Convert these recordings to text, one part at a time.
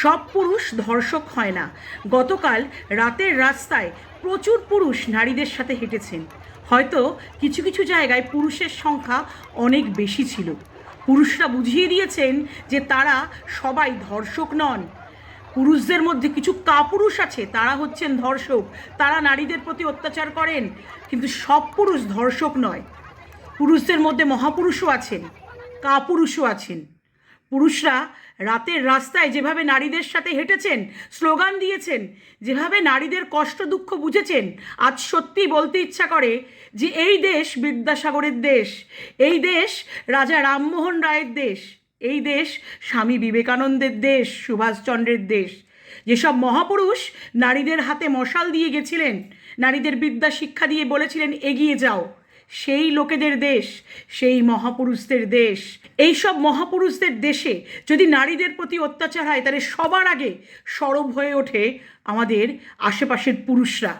সব পুরুষ ধর্ষক হয় না। গতকাল রাতের রাস্তায় প্রচুর পুরুষ নারীদের সাথে হেঁটেছেন। হয়তো কিছু কিছু জায়গায় পুরুষের সংখ্যা অনেক বেশি ছিল। পুরুষরা বুঝিয়ে দিয়েছেন যে তারা সবাই ধর্ষক নন। পুরুষদের মধ্যে কিছু কাপুরুষ আছে, তারা হচ্ছেন ধর্ষক। তারা নারীদের প্রতি অত্যাচার করেন, কিন্তু সব পুরুষ ধর্ষক নয়। পুরুষদের মধ্যে মহাপুরুষও আছেন, কাপুরুষও আছেন। পুরুষরা রাতের রাস্তায় যেভাবে নারীদের সাথে হেঁটেছেন, স্লোগান দিয়েছেন, যেভাবে নারীদের কষ্ট দুঃখ বুঝেছেন, আজ সত্যি বলতে ইচ্ছা করে যে এই দেশ বিদ্যাসাগরের দেশ, এই দেশ রাজা রামমোহন রায়ের দেশ, এই দেশ স্বামী বিবেকানন্দের দেশ, সুভাষচন্দ্রের দেশ। যেসব মহাপুরুষ নারীদের হাতে মশাল দিয়ে গেছিলেন, নারীদের বিদ্যা শিক্ষা দিয়ে বলেছিলেন, এগিয়ে যাও। সেই লোকেদের দেশ, সেই মহাপুরুষদের দেশ। এই সব মহাপুরুষদের দেশে যদি নারীদের প্রতি অত্যাচার হয়, তাহলে সবার আগে সরব হয়ে ওঠে আমাদের আশেপাশের পুরুষরা।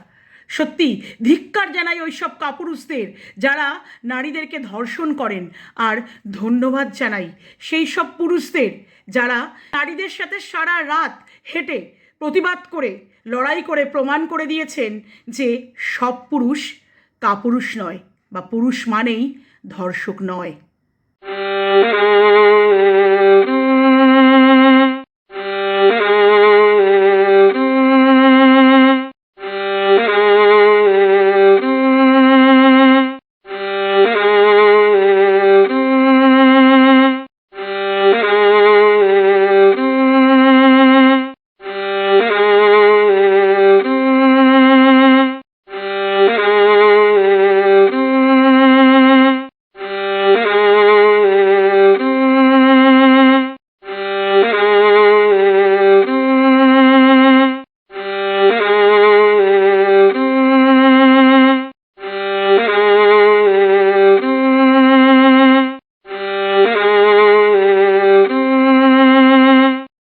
সত্যি, ধিক্কার জানাই ওই সব কাপুরুষদের যারা নারীদেরকে ধর্ষণ করেন আর ধন্যবাদ জানাই সেই সব পুরুষদের যারা নারীদের সাথে সারা রাত হেঁটে প্রতিবাদ করে, লড়াই করে প্রমাণ করে দিয়েছেন যে সব পুরুষ কাপুরুষ নয়। বা পুরুষ মানেই ধর্ষক নয়।